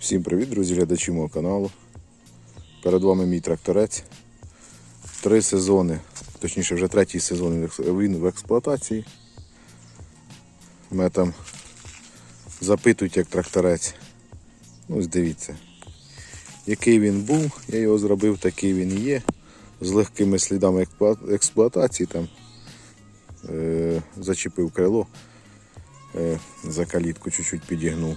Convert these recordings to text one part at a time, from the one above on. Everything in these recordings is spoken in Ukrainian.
Всім привіт, друзі, глядачі мого каналу. Перед вами мій тракторець. Три сезони, точніше вже третій сезон він в експлуатації. Мене там запитують як тракторець. Ну, дивіться. Який він був, я його зробив, такий він є. З легкими слідами експлуатації там е, зачепив крило, е, за калітку чуть-чуть підігнув.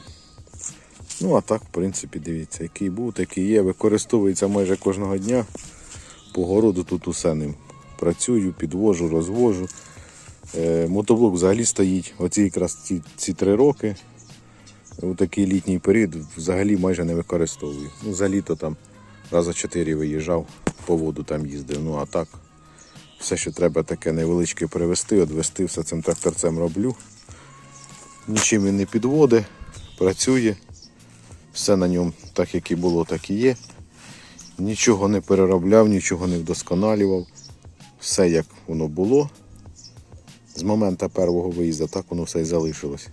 Ну, а так, в принципі, дивіться, який був, такий є. Використовується майже кожного дня. По городу тут усе ним. Працюю, підвожу, розвожу. Е, мотоблок взагалі стоїть. Оці якраз ці, ці три роки. У такий літній період взагалі майже не використовую. Ну, за літо там раза чотири виїжджав, по воду там їздив. Ну а так, все, що треба таке невеличке привезти, одвести, все цим тракторцем роблю. Нічим він не підводить, працює. Все на ньому так, як і було, так і є. Нічого не переробляв, нічого не вдосконалював. Все як воно було. З моменту першого виїзду так воно все і залишилось.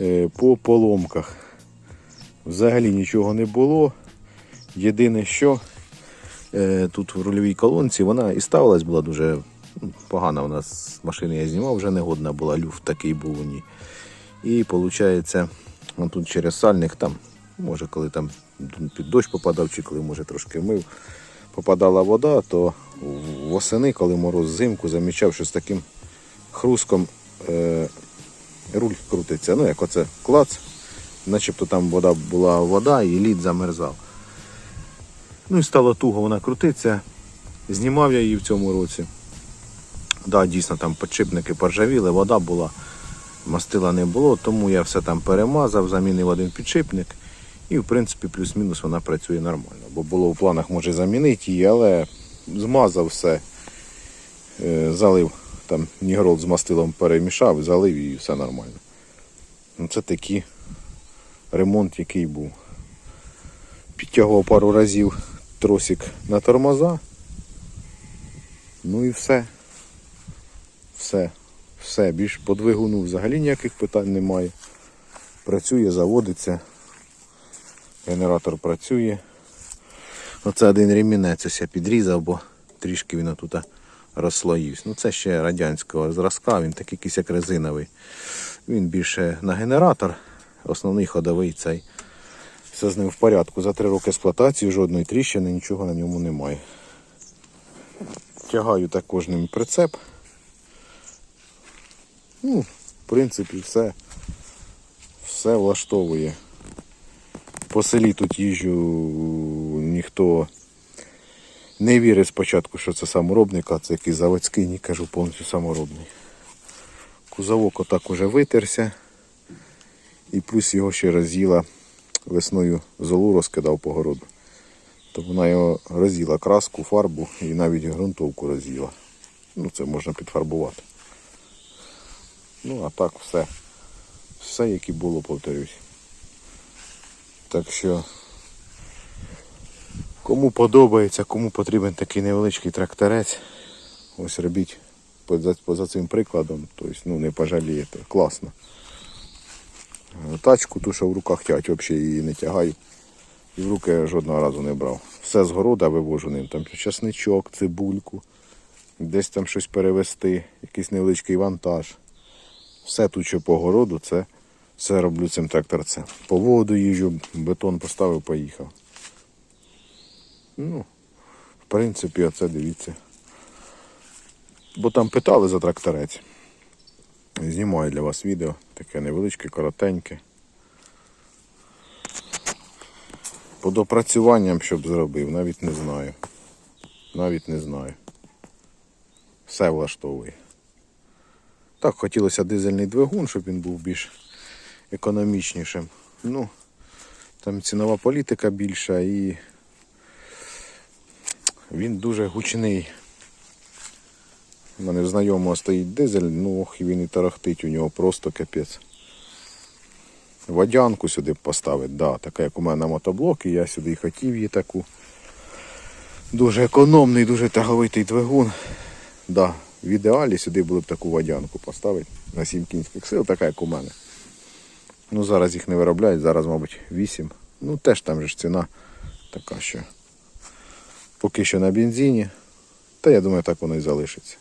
Е, По поломках взагалі нічого не було. Єдине, що е, тут в рульовій колонці вона і ставилась була дуже погана. У нас машини я знімав, вже негодна була, люфт такий був у ній. І виходить, он тут через сальник там, може, коли там під дощ попадав, чи коли може трошки мив, попадала вода, то восени, коли мороз зимку, замічав, що з таким хруском е, руль крутиться. Ну, як оце клац, начебто там вода була вода і лід замерзав. Ну і стало туго вона крутиться. Знімав я її в цьому році. Да, дійсно там подшипники поржавіли, вода була мастила не було, тому я все там перемазав, замінив один підшипник. І в принципі плюс-мінус вона працює нормально. Бо було в планах може замінити її, але змазав все, е, залив там нігрол з мастилом перемішав, залив і все нормально. Ну, це такий ремонт, який був. Підтягував пару разів тросик на тормоза. Ну і все. Все. Все, більш по двигуну взагалі ніяких питань немає. Працює, заводиться. Генератор працює. Оце один ремінець ось я підрізав, бо трішки він отут розслоївся. Ну це ще радянського зразка, він такий якийсь як резиновий. Він більше на генератор, основний ходовий цей. Все з ним в порядку. За три роки експлуатації жодної тріщини, нічого на ньому немає. Тягаю також ним прицеп. Ну, в принципі, все, все влаштовує. По селі тут їжджу, ніхто не вірить спочатку, що це саморобник, а це якийсь заводський, ні кажу, повністю саморобний. Кузовок отак уже витерся. І плюс його ще роз'їла весною золу розкидав по городу. То вона його роз'їла краску, фарбу і навіть ґрунтовку роз'їла. Ну, це можна підфарбувати. Ну, а так все. Все, як і було, повторюсь. Так що, кому подобається, кому потрібен такий невеличкий тракторець, ось робіть поза, цим прикладом, тобто, ну, не пожалієте. Класно. Е, Тачку ту, що в руках тягать, взагалі її не тягаю. І в руки я жодного разу не брав. Все з города вивожу ним. Там часничок, цибульку, десь там щось перевезти, якийсь невеличкий вантаж. Все що по городу, це все роблю цим тракторцем. По воду їжджу, бетон поставив, поїхав. Ну, в принципі, оце дивіться. Бо там питали за тракторець. Знімаю для вас відео, таке невеличке, коротеньке. По допрацюванням, щоб зробив, навіть не знаю. Навіть не знаю. Все влаштовує. Так, хотілося дизельний двигун, щоб він був більш економічнішим. Ну, там цінова політика більша і він дуже гучний. У мене знайомого стоїть дизель, ну ох, і він і тарахтить у нього просто капець. Водянку сюди поставити, да, така як у мене на мотоблокі, я сюди і хотів її таку. Дуже економний, дуже тяговитий двигун. Да, в ідеалі сюди було б таку водянку поставити на 7 кінських сил, така як у мене. Ну зараз їх не виробляють, зараз, мабуть, 8, Ну теж там же ж ціна така, що поки що на бензині. Та я думаю, так воно і залишиться.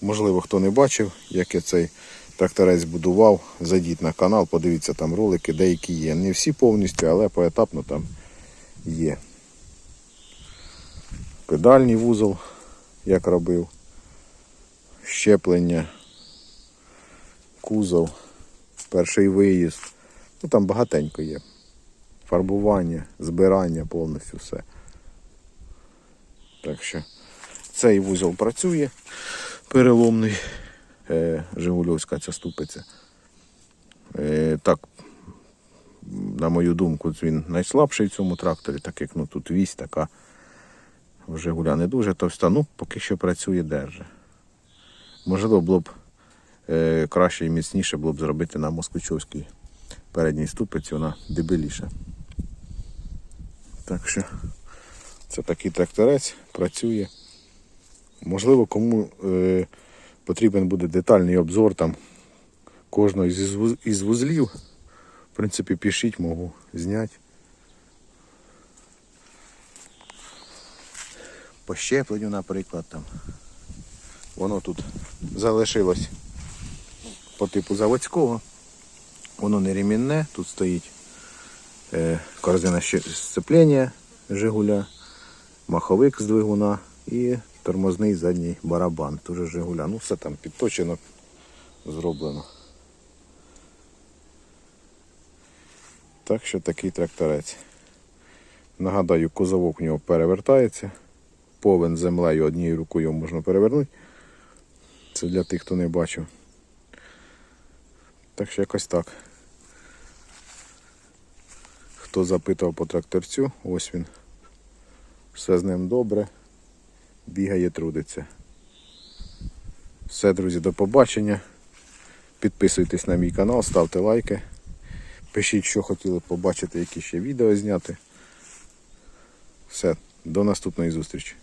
Можливо, хто не бачив, як я цей тракторець будував, зайдіть на канал, подивіться там ролики, деякі є. Не всі повністю, але поетапно там є. Педальний вузол, як робив, щеплення, кузов, перший виїзд. Ну там багатенько є. Фарбування, збирання, повністю все. Так що цей вузол працює переломний. Е, Жигульовська ця ступиця. Е, так, на мою думку, він найслабший в цьому тракторі, так як ну, тут вісь така в Жигуля не дуже товста. Ну, поки що працює, держи. Можливо, було б е, краще і міцніше було б зробити на москвичовській передній ступиці, вона дебеліша. Так що це такий тракторець, працює. Можливо, кому е, потрібен буде детальний обзор там кожного із, вузлів. В принципі, пишіть, можу зняти. По щепленню, наприклад, там. Воно тут залишилось по типу заводського. Воно не ремінне, тут стоїть е, корзина сцеплення Жигуля, маховик з двигуна і тормозний задній барабан, теж Жигуля. Ну, все там підточено, зроблено. Так що такий тракторець. Нагадаю, кузовок у нього перевертається. Повен землею однією рукою можна перевернути. Це для тих, хто не бачив. Так що якось так. Хто запитував по тракторцю, ось він. Все з ним добре. Бігає, трудиться. Все, друзі, до побачення. Підписуйтесь на мій канал, ставте лайки. Пишіть, що хотіли побачити, які ще відео зняти. Все, до наступної зустрічі.